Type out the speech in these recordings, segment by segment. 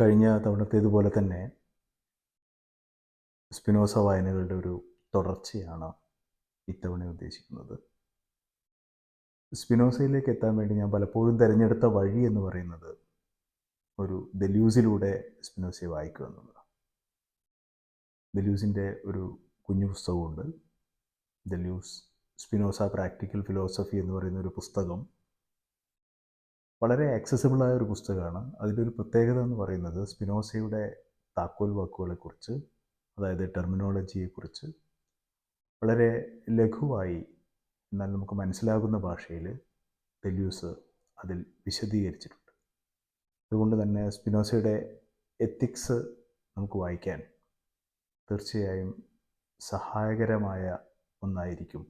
കഴിഞ്ഞ തവണത്തേതുപോലെ തന്നെ സ്പിനോസ വായനകളുടെ ഒരു തുടർച്ചയാണ് ഇത്തവണ ഉദ്ദേശിക്കുന്നത്. സ്പിനോസയിലേക്ക് എത്താൻ വേണ്ടി ഞാൻ പലപ്പോഴും തിരഞ്ഞെടുത്ത വഴി എന്ന് പറയുന്നത് ഒരു ദലൂസിലൂടെ സ്പിനോസയെ വായിക്കുക എന്നുള്ളതാണ്. ദലൂസിന്റെ ഒരു കുഞ്ഞു പുസ്തകമുണ്ട്. ദലൂസ് സ്പിനോസ പ്രാക്ടിക്കൽ ഫിലോസഫി എന്ന് പറയുന്ന ഒരു പുസ്തകം വളരെ ആക്സസിബിളായ ഒരു പുസ്തകമാണ്. അതിന്റെ ഒരു പ്രത്യേകത എന്ന് പറയുന്നത് സ്പിനോസയുടെ താക്കോൽ വാക്കുകളെക്കുറിച്ച് അതായത് ടെർമിനോളജിയെക്കുറിച്ച് വളരെ ലഘുവായി എന്നാൽ നമുക്ക് മനസ്സിലാകുന്ന ഭാഷയിൽ ഡെല്യൂസ് അതിൽ വിശദീകരിച്ചിട്ടുണ്ട്. അതുകൊണ്ട് തന്നെ സ്പിനോസയുടെ എത്തിക്സ് നമുക്ക് വായിക്കാൻ തീർച്ചയായും സഹായകരമായ ഒന്നായിരിക്കും.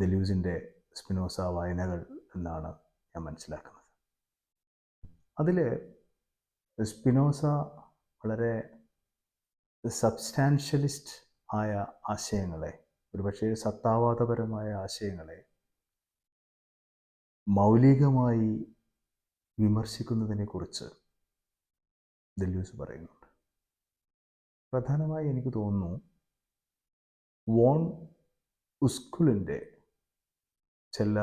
ഡെല്യൂസിന്റെ സ്പിനോസ വായനകൾ എന്നാണ് ഞാൻ മനസ്സിലാക്കുന്നത്. അതിൽ സ്പിനോസ വളരെ സബ്സ്റ്റാൻഷ്യലിസ്റ്റ് ആയ ആശയങ്ങളെ ഒരുപക്ഷെ സത്താവാദപരമായ ആശയങ്ങളെ മൗലികമായി വിമർശിക്കുന്നതിനെക്കുറിച്ച് ദല്യൂസ് പറയുന്നുണ്ട്. പ്രധാനമായി എനിക്ക് തോന്നുന്നു വോൺ ഉസ്കുളിന്റെ ചില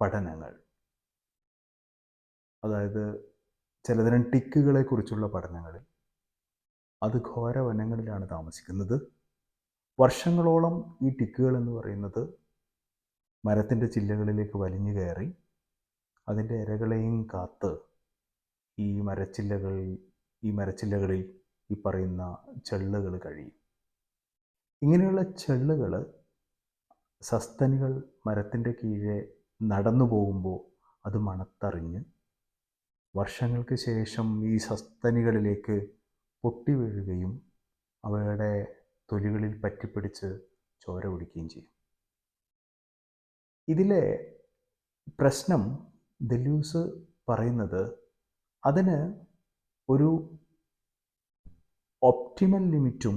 പഠനങ്ങൾ. അതായത് ചിലതരം ടിക്കുകളെ കുറിച്ചുള്ള പഠനങ്ങളിൽ അത് ഘോര വനങ്ങളിലാണ് താമസിക്കുന്നത്. വർഷങ്ങളോളം ഈ ടിക്കുകൾ എന്ന് പറയുന്നത് മരത്തിന്റെ ചില്ലകളിലേക്ക് വലിഞ്ഞു കയറി അതിന്റെ ഇരകളെയും കാത്ത് ഈ മരച്ചില്ലകൾ ഈ മരച്ചില്ലകളിൽ ഈ പറയുന്ന ചെള്ളുകൾ കഴിയും. ഇങ്ങനെയുള്ള ചെള്ളുകൾ സസ്തനികൾ മരത്തിന്റെ കീഴെ നടന്നു പോകുമ്പോൾ അത് മണത്തറിഞ്ഞ് വർഷങ്ങൾക്ക് ശേഷം ഈ സസ്തനികളിലേക്ക് പൊട്ടി വീഴുകയും അവയുടെ തൊലികളിൽ പറ്റിപ്പിടിച്ച് ചോര കുടിക്കുകയും ചെയ്യും. ഇതിലെ പ്രശ്നം ദലൂസ് പറയുന്നത് അതിന് ഒരു ഒപ്റ്റിമൽ ലിമിറ്റും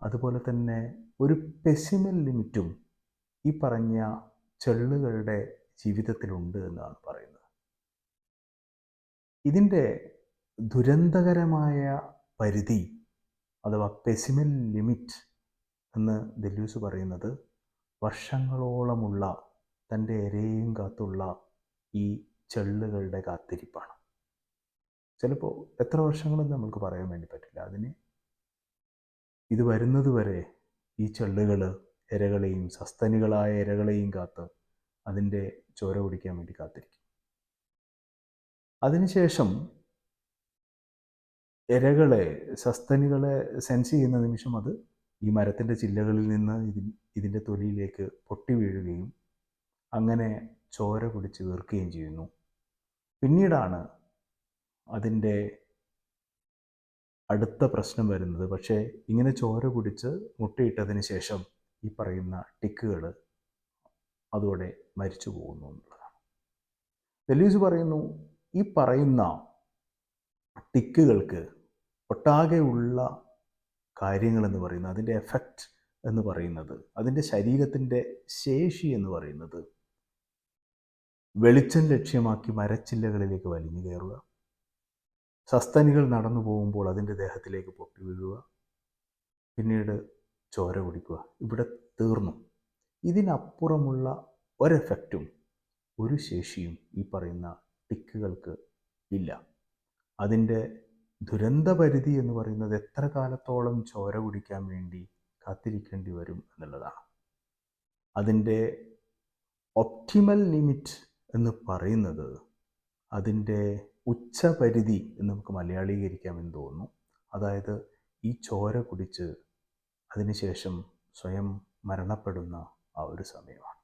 അതുപോലെ തന്നെ ഒരു പെസിമൽ ലിമിറ്റും ഈ പറഞ്ഞ ചെള്ളുകളുടെ ജീവിതത്തിലുണ്ട് എന്നാണ് പറയുന്നത്. ഇതിന്റെ ദുരന്തകരമായ പരിധി അഥവാ പെസിമൽ ലിമിറ്റ് എന്ന് ദലൂസ് പറയുന്നത് വർഷങ്ങളോളമുള്ള തന്റെ ഇരയും കാത്തുള്ള ഈ ചെള്ളുകളുടെ കാത്തിരിപ്പാണ്. ചിലപ്പോൾ എത്ര വർഷങ്ങളെന്ന് നമുക്ക് പറയാൻ വേണ്ടി പറ്റില്ല. അതിന് ഇത് വരുന്നത് വരെ ഈ ചെള്ളുകൾ ഇരകളെയും സസ്തനികളായ ഇരകളെയും കാത്ത് അതിന്റെ ചോര കുടിക്കാൻ വേണ്ടി കാത്തിരിക്കും. അതിനുശേഷം ഇരകളെ സസ്തനികളെ സെൻസ് ചെയ്യുന്ന നിമിഷം അത് ഈ മരത്തിന്റെ ചില്ലകളിൽ നിന്ന് ഇതി ഇതിന്റെ തൊലിയിലേക്ക് പൊട്ടി വീഴുകയും അങ്ങനെ ചോര കുടിച്ച് വീർക്കുകയും ചെയ്യുന്നു. പിന്നീടാണ് അതിന്റെ അടുത്ത പ്രശ്നം വരുന്നത്. പക്ഷേ ഇങ്ങനെ ചോര കുടിച്ച് മുട്ടയിട്ടതിന് ശേഷം ഈ പറയുന്ന ടിക്കുകൾ അതോടെ മരിച്ചു പോകുന്നു എന്നുള്ളതാണ്. ഡെലീസ് പറയുന്നു ഈ പറയുന്ന ടിക്കുകൾക്ക് ഒട്ടാകെയുള്ള കാര്യങ്ങളെന്ന് പറയുന്നത് അതിന്റെ എഫക്റ്റ് എന്ന് പറയുന്നത് അതിന്റെ ശരീരത്തിന്റെ ശേഷി എന്ന് പറയുന്നത് വെളിച്ചം ലക്ഷ്യമാക്കി മരച്ചില്ലകളിലേക്ക് വലിഞ്ഞു കയറുക സസ്തനികൾ നടന്നു പോകുമ്പോൾ അതിന്റെ ദേഹത്തിലേക്ക് പൊട്ടി വീഴുക പിന്നീട് ചോര കുടിക്കുക ഇവിടെ തീർന്നു. ഇതിനപ്പുറമുള്ള ഒരെഫക്റ്റും ഒരു ശേഷിയും ഈ പറയുന്ന ടിക്കുകൾക്ക് ഇല്ല. അതിന്റെ ദുരന്തപരിധി എന്ന് പറയുന്നത് എത്ര കാലത്തോളം ചോര കുടിക്കാൻ വേണ്ടി കാത്തിരിക്കേണ്ടി വരും എന്നുള്ളതാണ്. അതിന്റെ ഒപ്റ്റിമൽ ലിമിറ്റ് എന്ന് പറയുന്നത് അതിന്റെ ഉച്ചപരിധി എന്ന് നമുക്ക് മലയാളീകരിക്കാമെന്ന് തോന്നുന്നു. അതായത് ഈ ചോര കുടിച്ച് അതിനുശേഷം സ്വയം മരണപ്പെടുന്ന ആ ഒരു സമയമാണ്.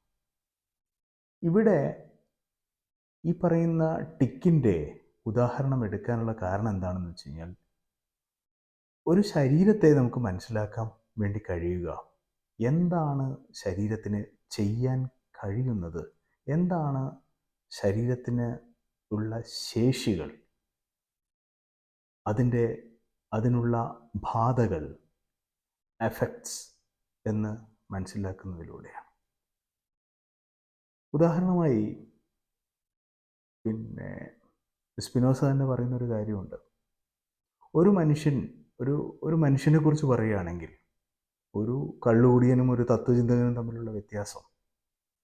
ഇവിടെ ഈ പറയുന്ന ടിക്കിന്റെ ഉദാഹരണം എടുക്കാനുള്ള കാരണം എന്താണെന്ന് വെച്ച് കഴിഞ്ഞാൽ ഒരു ശരീരത്തെ നമുക്ക് മനസ്സിലാക്കാൻ വേണ്ടി കഴിയുക. എന്താണ് ശരീരത്തിന് ചെയ്യാൻ കഴിയുന്നത്? എന്താണ് ശരീരത്തിന് ഉള്ള ശേഷികൾ? അതിന്റെ അതിനുള്ള ബാധകൾ എഫക്ട്സ് എന്ന് മനസ്സിലാക്കുന്നതിലൂടെയാണ്. ഉദാഹരണമായി പിന്നെ സ്പിനോസ തന്നെ പറയുന്നൊരു കാര്യമുണ്ട്. ഒരു മനുഷ്യൻ ഒരു ഒരു മനുഷ്യനെ കുറിച്ച് പറയുകയാണെങ്കിൽ ഒരു കള്ളുകൂടിയനും ഒരു തത്വചിന്തകനും തമ്മിലുള്ള വ്യത്യാസം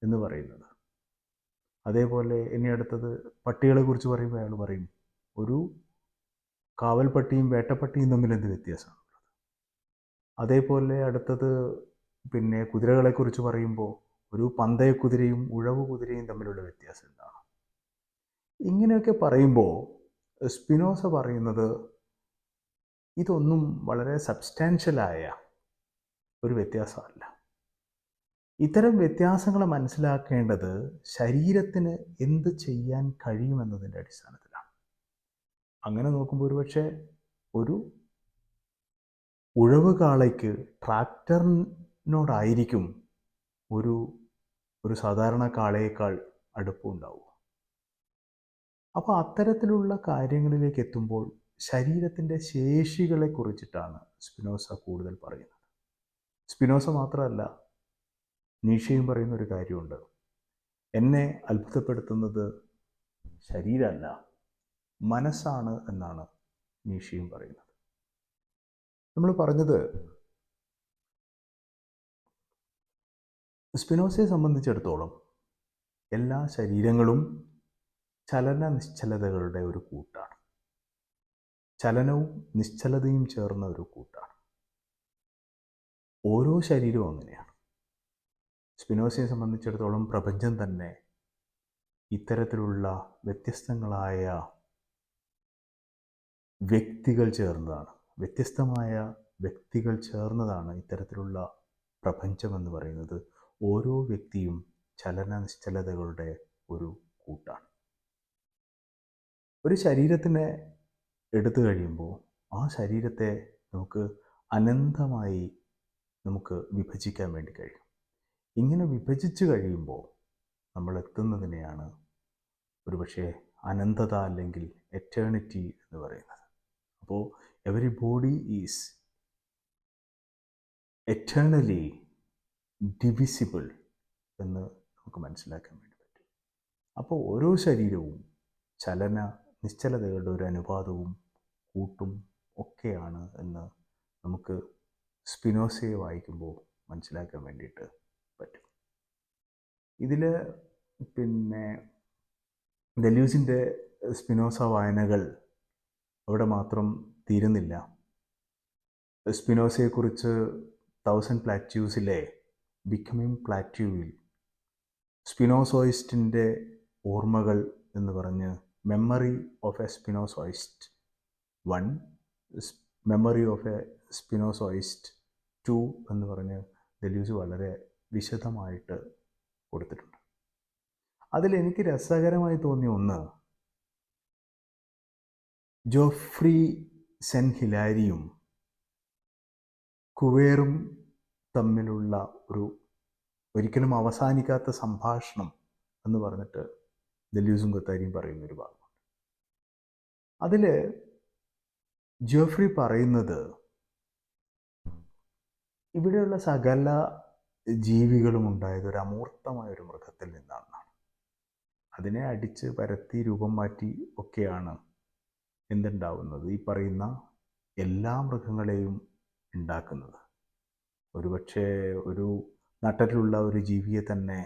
എന്ന് പറയുന്നത്. അതേപോലെ ഇനി അടുത്തത് പട്ടികളെ കുറിച്ച് പറയുമ്പോൾ അയാൾ പറയും ഒരു കാവൽപ്പട്ടിയും വേട്ടപ്പട്ടിയും തമ്മിൽ എന്ത് വ്യത്യാസമാണ് അതേപോലെ അടുത്തത് പിന്നെ കുതിരകളെക്കുറിച്ച് പറയുമ്പോൾ ഒരു പന്തയക്കുതിരയും ഉഴവ് കുതിരയും തമ്മിലുള്ള വ്യത്യാസം എന്താണ്? ഇങ്ങനെയൊക്കെ പറയുമ്പോൾ സ്പിനോസ പറയുന്നത് ഇതൊന്നും വളരെ സബ്സ്റ്റാൻഷ്യലായ ഒരു വ്യത്യാസമല്ല. ഇത്തരം വ്യത്യാസങ്ങൾ മനസ്സിലാക്കേണ്ടത് ശരീരത്തിന് എന്ത് ചെയ്യാൻ കഴിയുമെന്നതിന്റെ അടിസ്ഥാനത്തിലാണ്. അങ്ങനെ നോക്കുമ്പോൾ ഒരുപക്ഷെ ഒരു ഉഴവ് കാളയ്ക്ക് ട്രാക്ടറിനോടായിരിക്കും ഒരു ഒരു സാധാരണ കാളയേക്കാൾ അടുപ്പമുണ്ടാവുക അപ്പോൾ അത്തരത്തിലുള്ള കാര്യങ്ങളിലേക്ക് എത്തുമ്പോൾ ശരീരത്തിന്റെ ശേഷികളെ കുറിച്ചിട്ടാണ് സ്പിനോസ കൂടുതൽ പറയുന്നത്. സ്പിനോസ മാത്രമല്ല നീഷയും പറയുന്ന ഒരു കാര്യമുണ്ട്. എന്നെ അത്ഭുതപ്പെടുത്തുന്നത് ശരീരമല്ല മനസ്സാണ് എന്നാണ് നീഷയും പറയുന്നത്. നമ്മൾ പറഞ്ഞത് സ്പിനോസയെ സംബന്ധിച്ചിടത്തോളം എല്ലാ ശരീരങ്ങളും ചലന നിശ്ചലതകളുടെ ഒരു കൂട്ടാണ്. ചലനവും നിശ്ചലതയും ചേർന്ന ഒരു കൂട്ടാണ്. ഓരോ ശരീരവും അങ്ങനെയാണ്. സ്പിനോസയെ സംബന്ധിച്ചിടത്തോളം പ്രപഞ്ചം തന്നെ ഇത്തരത്തിലുള്ള വ്യത്യസ്തങ്ങളായ വ്യക്തികൾ ചേർന്നതാണ്. വ്യത്യസ്തമായ വ്യക്തികൾ ചേർന്നതാണ് ഇത്തരത്തിലുള്ള പ്രപഞ്ചം എന്ന് പറയുന്നത്. ഓരോ വ്യക്തിയും ചലന നിശ്ചലതകളുടെ ഒരു കൂട്ടാണ്. ഒരു ശരീരത്തിനെ എടുത്തു കഴിയുമ്പോൾ ആ ശരീരത്തെ നമുക്ക് അനന്തമായി നമുക്ക് വിഭജിക്കാൻ വേണ്ടി കഴിയും. ഇങ്ങനെ വിഭജിച്ചു കഴിയുമ്പോൾ നമ്മൾ എത്തുന്നതിനെയാണ് ഒരുപക്ഷെ അനന്തത അല്ലെങ്കിൽ എറ്റേണിറ്റി എന്ന് പറയുന്നത്. അപ്പോൾ every body is eternally divisible എന്ന് നമുക്ക് മനസ്സിലാക്കാൻ വേണ്ടി പറ്റും. അപ്പോൾ ഓരോ ശരീരവും ചലന നിശ്ചലതകളുടെ ഒരു അനുപാതവും കൂട്ടും ഒക്കെയാണ് എന്ന് നമുക്ക് സ്പിനോസയെ വായിക്കുമ്പോൾ മനസ്സിലാക്കാൻ വേണ്ടിയിട്ട് പറ്റും. ഇതിൽ പിന്നെ ഡെല്യൂസിന്റെ സ്പിനോസ വായനകൾ അവിടെ മാത്രം തീരുന്നില്ല. സ്പിനോസയെക്കുറിച്ച് തൗസൻഡ് പ്ലാറ്റ്യൂസിലെ ബിക്കമിങ് പ്ലാറ്റ്യൂവിൽ സ്പിനോസോയിസ്റ്റിന്റെ ഓർമ്മകൾ എന്ന് പറഞ്ഞ് memory of a Spinozist one memory of a Spinozist two എന്ന് പറഞ്ഞ് ഡെല്യൂസ് വളരെ വിശദമായിട്ട് കൊടുത്തിട്ടുണ്ട്. അതിലെനിക്ക് രസകരമായി തോന്നിയ ഒന്ന് ജോഫ്രി സെൻ ഹിലാരിയും കുവേറും തമ്മിലുള്ള ഒരു ഒരിക്കലും അവസാനിക്കാത്ത സംഭാഷണം എന്ന് പറഞ്ഞിട്ട് ദല്യൂസും കൊത്താരിയും പറയുന്ന ഒരു ഭാഗമുണ്ട്. അതിൽ ജോഫ്രി പറയുന്നത് ഇവിടെയുള്ള സകല ജീവികളും ഉണ്ടായത് ഒരു അമൂർത്തമായ ഒരു മൃഗത്തിൽ നിന്നാണെന്നാണ്. അതിനെ അടിച്ച് പരത്തി രൂപം മാറ്റി ഒക്കെയാണ് എന്തുണ്ടാവുന്നത്? ഈ പറയുന്ന എല്ലാ മൃഗങ്ങളെയും ഉണ്ടാക്കുന്നത്. ഒരുപക്ഷെ ഒരു നട്ടലുള്ള ഒരു ജീവിയെ തന്നെ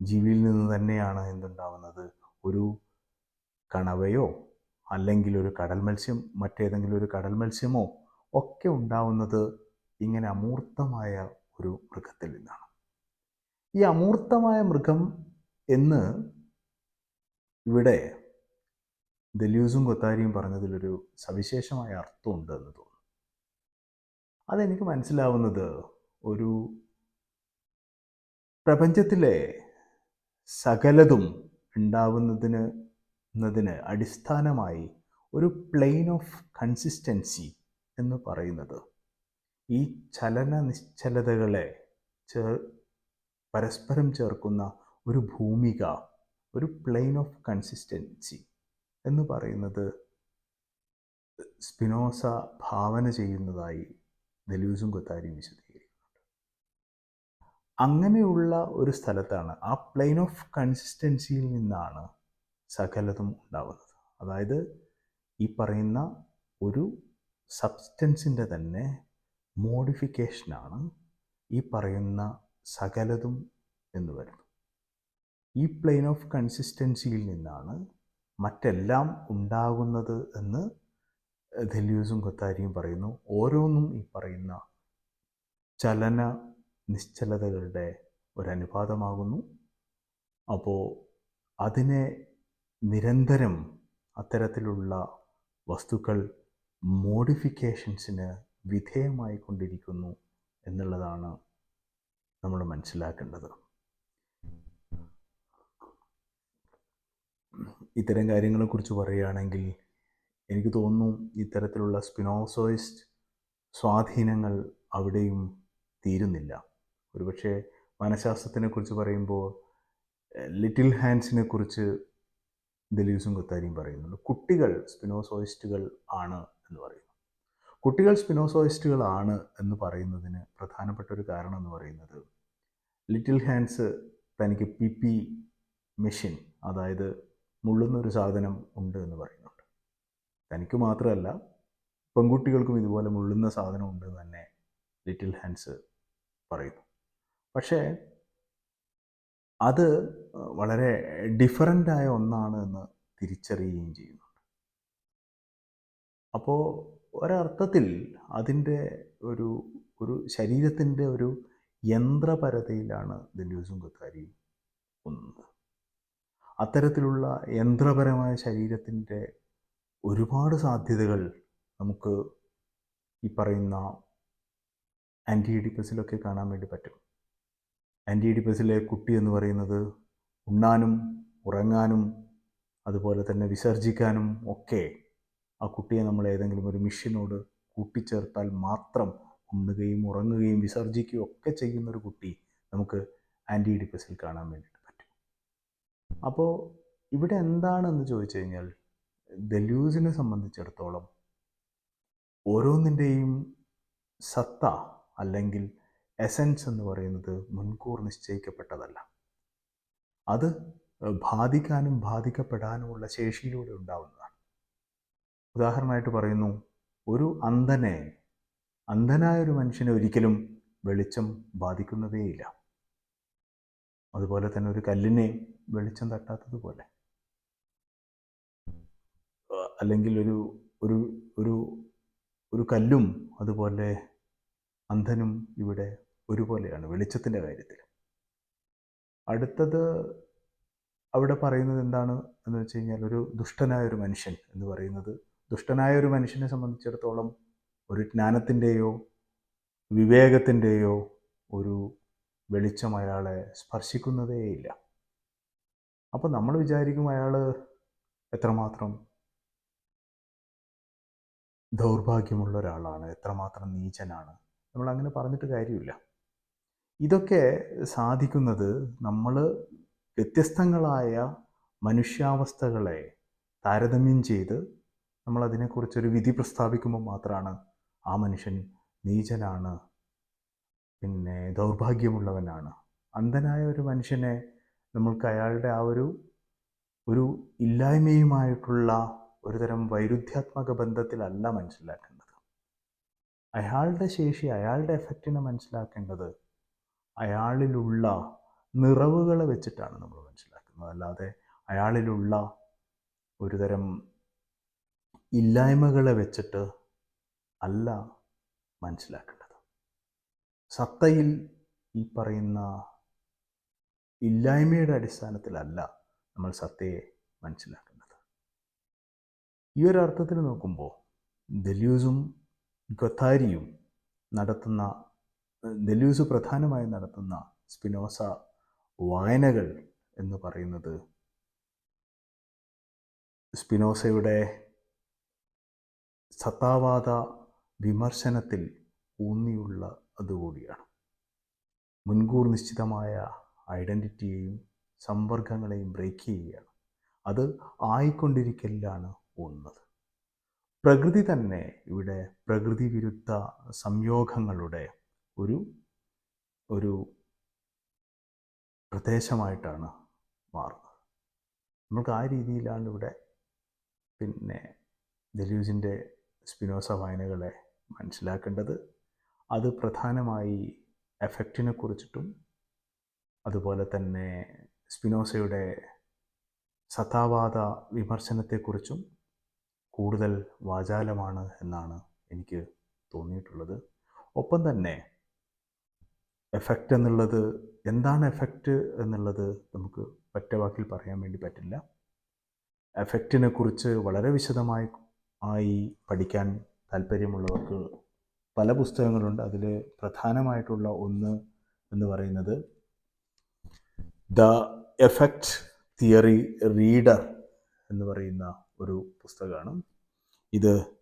ജീവിയിൽ നിന്ന് തന്നെയാണ് എന്തുണ്ടാവുന്നത്? ഒരു കണവയോ അല്ലെങ്കിൽ ഒരു കടൽ മത്സ്യം മറ്റേതെങ്കിലും ഒരു കടൽ മത്സ്യമോ ഒക്കെ ഉണ്ടാവുന്നത് ഇങ്ങനെ അമൂർത്തമായ ഒരു മൃഗത്തിൽ നിന്നാണ്. ഈ അമൂർത്തമായ മൃഗം എന്ന് ഇവിടെ ദലൂസും കൊത്താരിയും പറഞ്ഞതിലൊരു സവിശേഷമായ അർത്ഥമുണ്ട് എന്ന് തോന്നുന്നു. അതെനിക്ക് മനസ്സിലാവുന്നത്. ഒരു പ്രപഞ്ചത്തിലെ സകലതും ഉണ്ടാവുന്നതിന് എന്നതിന് അടിസ്ഥാനമായി ഒരു പ്ലെയിൻ ഓഫ് കൺസിസ്റ്റൻസി എന്ന് പറയുന്നത്. ഈ ചലന നിശ്ചലതകളെ ചേർ പരസ്പരം ചേർക്കുന്ന ഒരു ഭൂമിക ഒരു പ്ലെയിൻ ഓഫ് കൺസിസ്റ്റൻസി എന്ന് പറയുന്നത് സ്പിനോസ ഭാവന ചെയ്യുന്നതായി ദലൂസും കൊത്താരിയും വിശദീകരിക്കുന്നുണ്ട്. അങ്ങനെയുള്ള ഒരു സ്ഥലത്താണ് ആ പ്ലെയിൻ ഓഫ് കൺസിസ്റ്റൻസിയിൽ നിന്നാണ് സകലതും ഉണ്ടാവുന്നത് അതായത് ഈ പറയുന്ന ഒരു സബ്സ്റ്റൻസിന്റെ തന്നെ മോഡിഫിക്കേഷനാണ് ഈ പറയുന്ന സകലതും എന്ന് വരുന്നത്. ഈ പ്ലെയിൻ ഓഫ് കൺസിസ്റ്റൻസിയിൽ നിന്നാണ് മറ്റെല്ലാം ഉണ്ടാകുന്നത് എന്ന് ദല്യൂസും കൊത്താരിയും പറയുന്നു ഓരോന്നും ഈ പറയുന്ന ചലന നിശ്ചലതകളുടെ ഒരനുപാതമാകുന്നു അപ്പോൾ അതിനെ നിരന്തരം അത്തരത്തിലുള്ള വസ്തുക്കൾ മോഡിഫിക്കേഷൻസിന് വിധേയമായി കൊണ്ടിരിക്കുന്നു എന്നുള്ളതാണ് നമ്മൾ മനസ്സിലാക്കേണ്ടത്. ഇത്തരം കാര്യങ്ങളെക്കുറിച്ച് പറയുകയാണെങ്കിൽ എനിക്ക് തോന്നുന്നു ഇത്തരത്തിലുള്ള സ്പിനോസോയിസ്റ്റ് സ്വാധീനങ്ങൾ അവിടെയും തീരുന്നില്ല. ഒരുപക്ഷെ മനഃശാസ്ത്രത്തിനെ കുറിച്ച് പറയുമ്പോൾ ലിറ്റിൽ ഹാൻഡ്സിനെ കുറിച്ച് ദലീസും കുത്താരിയും പറയുന്നുണ്ട്. കുട്ടികൾ സ്പിനോസോയിസ്റ്റുകൾ ആണ് എന്ന് പറയുന്നു. കുട്ടികൾ സ്പിനോസോയിസ്റ്റുകളാണ് എന്ന് പറയുന്നതിന് പ്രധാനപ്പെട്ട ഒരു കാരണം എന്ന് പറയുന്നത് ലിറ്റിൽ ഹാൻഡ്സ് തനിക്ക് പി പി മെഷീൻ അതായത് മുള്ളുന്ന ഒരു സാധനം ഉണ്ട് എന്ന് പറയുന്നുണ്ട് തനിക്ക് മാത്രമല്ല പെൺകുട്ടികൾക്കും ഇതുപോലെ മുള്ളുന്ന സാധനം ഉണ്ട് എന്ന് തന്നെ ലിറ്റിൽ ഹാൻഡ്സ് പറയുന്നു. പക്ഷേ അത് വളരെ ഡിഫറന്റായ ഒന്നാണ് എന്ന് തിരിച്ചറിയുകയും ചെയ്യുന്നുണ്ട്. അപ്പോൾ ഒരർത്ഥത്തിൽ അതിന്റെ ഒരു ഒരു ശരീരത്തിന്റെ ഒരു യന്ത്രപരതയിലാണ് ദല്യൂസും കൊത്താരിയും ഒന്നത്. അത്തരത്തിലുള്ള യന്ത്രപരമായ ശരീരത്തിന്റെ ഒരുപാട് സാധ്യതകൾ നമുക്ക് ഈ പറയുന്ന ആന്റി എഡിപ്പസിലൊക്കെ കാണാൻ വേണ്ടി പറ്റും. ആന്റി എഡിപ്പസിലെ കുട്ടി എന്ന് പറയുന്നത് ഉണ്ണാനും ഉറങ്ങാനും അതുപോലെ തന്നെ വിസർജിക്കാനും ഒക്കെ ആ കുട്ടിയെ നമ്മൾ ഏതെങ്കിലും ഒരു മിഷനോട് കൂട്ടിച്ചേർത്താൽ മാത്രം ഉണ്ണുകയും ഉറങ്ങുകയും വിസർജിക്കുകയും ഒക്കെ ചെയ്യുന്ന ഒരു കുട്ടി നമുക്ക് ആന്റി എഡിപ്പസിൽ കാണാൻ വേണ്ടിയിട്ട് പറ്റും. അപ്പോൾ ഇവിടെ എന്താണെന്ന് ചോദിച്ചു കഴിഞ്ഞാൽ ദലൂസിനെ സംബന്ധിച്ചിടത്തോളം ഓരോന്നിന്റെയും സത്ത അല്ലെങ്കിൽ എസൻസ് എന്ന് പറയുന്നത് മുൻകൂർ നിശ്ചയിക്കപ്പെട്ടതല്ല. അത് ബാധിക്കാനും ബാധിക്കപ്പെടാനുമുള്ള ശേഷിയിലൂടെ ഉണ്ടാവുന്നതാണ്. ഉദാഹരണമായിട്ട് പറയുന്നു ഒരു അന്ധനെ അന്ധനായ ഒരു മനുഷ്യനെ ഒരിക്കലും വെളിച്ചം ബാധിക്കുന്നതേയില്ല. അതുപോലെ തന്നെ ഒരു കല്ലിനെ വെളിച്ചം തട്ടാത്തതുപോലെ. അല്ലെങ്കിൽ ഒരു ഒരു ഒരു ഒരു കല്ലും അതുപോലെ അന്ധനും ഇവിടെ ഒരുപോലെയാണ് വെളിച്ചത്തിന്റെ കാര്യത്തിൽ. അടുത്തത് അവിടെ പറയുന്നത് എന്താണ് എന്ന് വെച്ച് കഴിഞ്ഞാൽ ഒരു ദുഷ്ടനായ ഒരു മനുഷ്യൻ എന്ന് പറയുന്നത്. ദുഷ്ടനായ ഒരു മനുഷ്യനെ സംബന്ധിച്ചിടത്തോളം ഒരു ജ്ഞാനത്തിന്റെയോ വിവേകത്തിന്റെയോ ഒരു വെളിച്ചം അയാളെ സ്പർശിക്കുന്നതേയില്ല. അപ്പോൾ നമ്മൾ വിചാരിക്കും അയാൾ എത്രമാത്രം ദൗർഭാഗ്യമുള്ള ഒരാളാണ്. എത്രമാത്രം നീചനാണ്. നമ്മൾ അങ്ങനെ പറഞ്ഞിട്ട് കാര്യമില്ല. ഇതൊക്കെ സാധിക്കുന്നത് നമ്മൾ വ്യത്യസ്തങ്ങളായ മനുഷ്യാവസ്ഥകളെ താരതമ്യം ചെയ്ത് നമ്മൾ അതിനെക്കുറിച്ചൊരു വിധി പ്രസ്താവിക്കുമ്പോൾ മാത്രമാണ് ആ മനുഷ്യൻ നീചനാണ് പിന്നെ ദൗർഭാഗ്യമുള്ളവനാണ്. അന്ധനായ ഒരു മനുഷ്യനെ നമ്മൾക്ക് അയാളുടെ ആ ഒരു ഒരു ഇല്ലായ്മയുമായിട്ടുള്ള ഒരുതരം വൈരുദ്ധ്യാത്മക ബന്ധത്തിലല്ല മനസ്സിലാക്കേണ്ടത്. അയാളുടെ ശേഷി അയാളുടെ എഫക്റ്റിനെ മനസ്സിലാക്കേണ്ടത് അയാളിലുള്ള നിറവുകളെ വെച്ചിട്ടാണ് നമ്മൾ മനസ്സിലാക്കുന്നത്. അല്ലാതെ അയാളിലുള്ള ഒരുതരം ഇല്ലായ്മകളെ വെച്ചിട്ട് അല്ല മനസ്സിലാക്കേണ്ടത്. സത്തയിൽ ഈ പറയുന്ന ഇല്ലായ്മയുടെ അടിസ്ഥാനത്തിലല്ല നമ്മൾ സത്തയെ മനസ്സിലാക്കേണ്ടത്. ഈ ഒരു അർത്ഥത്തിൽ നോക്കുമ്പോൾ ദല്യൂസും ഗൊത്താരിയും നടത്തുന്ന ദല്യൂസ് പ്രധാനമായും നടത്തുന്ന സ്പിനോസ വായനകൾ എന്ന് പറയുന്നത് സ്പിനോസയുടെ സത്താവാദ വിമർശനത്തിൽ ഊന്നിയുള്ള അതുകൂടിയാണ് മുൻകൂർ നിശ്ചിതമായ ഐഡന്റിറ്റിയെയും സമ്പർക്കങ്ങളെയും ബ്രേക്ക് ചെയ്യുകയാണ്. അത് ആയിക്കൊണ്ടിരിക്കലിലാണ് ഊന്നുന്നത് പ്രകൃതി തന്നെ ഇവിടെ പ്രകൃതി വിരുദ്ധ സംയോഗങ്ങളുടെ ഒരു ഒരു പ്രദേശമായിട്ടാണ് മാറുന്നത്. നമുക്ക് ആ രീതിയിലാണ് ഇവിടെ പിന്നെ ദലൂസിന്റെ സ്പിനോസ വായനകളെ മനസ്സിലാക്കേണ്ടത്. അത് പ്രധാനമായി എഫക്റ്റിനെ കുറിച്ചിട്ടും അതുപോലെ തന്നെ സ്പിനോസയുടെ സത്താവാദ വിമർശനത്തെക്കുറിച്ചും കൂടുതൽ വാചാലമാണ് എന്നാണ് എനിക്ക് തോന്നിയിട്ടുള്ളത്. ഒപ്പം തന്നെ എഫക്റ്റ് എന്നുള്ളത് എന്താണ് എഫക്റ്റ് എന്നുള്ളത് നമുക്ക് ഒറ്റ വാക്കിൽ പറയാൻ വേണ്ടി പറ്റില്ല. എഫക്റ്റിനെ കുറിച്ച് വളരെ വിശദമായി ആയി പഠിക്കാൻ താല്പര്യമുള്ളവർക്ക് പല പുസ്തകങ്ങളുണ്ട്. അതിൽ പ്രധാനമായിട്ടുള്ള ഒന്ന് എന്ന് പറയുന്നത് ദ എഫക്റ്റ് തിയറി റീഡർ എന്ന് പറയുന്ന ഒരു പുസ്തകമാണ്. ഇത്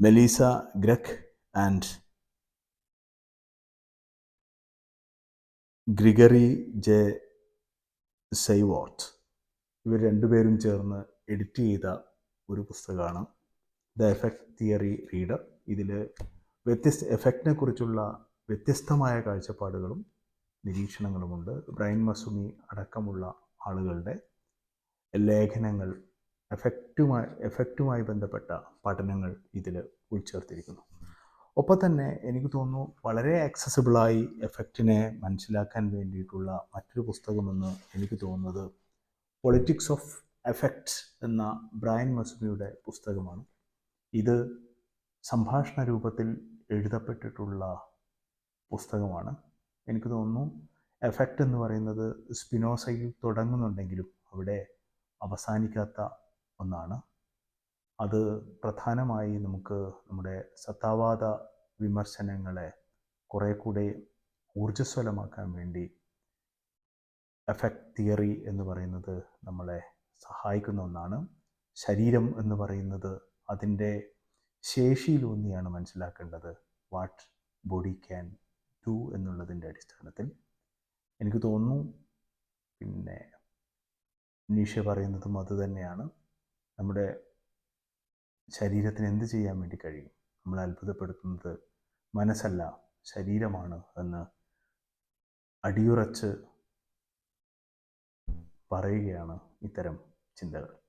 Melissa Gregg and Gregory J Seigworth ഇവർ രണ്ടുപേരും ചേർന്ന് എഡിറ്റ് ചെയ്ത ഒരു പുസ്തകമാണ്. The affect theory reader. ഇതിൽ വ്യത്യസ്ത എഫക്റ്റിനെ കുറിച്ചുള്ള വ്യത്യസ്തമായ കാഴ്ചപ്പാടുകളും നിരീക്ഷണങ്ങളുമുണ്ട്. ബ്രൈൻ മസുമി അടക്കമുള്ള ആളുകളുടെ ലേഖനങ്ങൾ എഫക്റ്റുമായി എഫക്റ്റുമായി ബന്ധപ്പെട്ട പഠനങ്ങൾ ഇതിൽ ഉൾച്ചേർത്തിരിക്കുന്നു. ഒപ്പം തന്നെ എനിക്ക് തോന്നുന്നു വളരെ ആക്സസിബിളായി എഫക്റ്റിനെ മനസ്സിലാക്കാൻ വേണ്ടിയിട്ടുള്ള മറ്റൊരു പുസ്തകമെന്ന് എനിക്ക് തോന്നുന്നത് പൊളിറ്റിക്സ് ഓഫ് എഫക്ട്സ് എന്ന ബ്രയൻ മസുമിയുടെ പുസ്തകമാണ്. ഇത് സംഭാഷണ രൂപത്തിൽ എഴുതപ്പെട്ടിട്ടുള്ള പുസ്തകമാണ്. എനിക്ക് തോന്നുന്നു എഫക്റ്റ് എന്ന് പറയുന്നത് സ്പിനോസയിൽ തുടങ്ങുന്നുണ്ടെങ്കിലും അവിടെ അവസാനിക്കാത്ത ഒന്നാണ്. അത് പ്രധാനമായി നമുക്ക് നമ്മുടെ സത്താവാദ വിമർശനങ്ങളെ കുറേ കൂടെ ഊർജസ്വലമാക്കാൻ വേണ്ടി എഫക്റ്റ് തിയറി എന്ന് പറയുന്നത് നമ്മളെ സഹായിക്കുന്ന ഒന്നാണ്. ശരീരം എന്ന് പറയുന്നത് അതിന്റെ ശേഷിയിലൂന്നിയാണ് മനസ്സിലാക്കേണ്ടത്. വാട്ട് ബോഡി ക്യാൻ ഡു എന്നുള്ളതിന്റെ അടിസ്ഥാനത്തിൽ. എനിക്ക് തോന്നുന്നു പിന്നെ നിഷ പറയുന്നതും അതുതന്നെയാണ് നമ്മുടെ ശരീരത്തിന് എന്ത് ചെയ്യാൻ വേണ്ടി കഴിയും? നമ്മൾ അത്ഭുതപ്പെടുത്തുന്നത് മനസ്സല്ല ശരീരമാണ് എന്ന് അടിയുറച്ച് പറയുകയാണ് ഇത്തരം ചിന്തകൾ.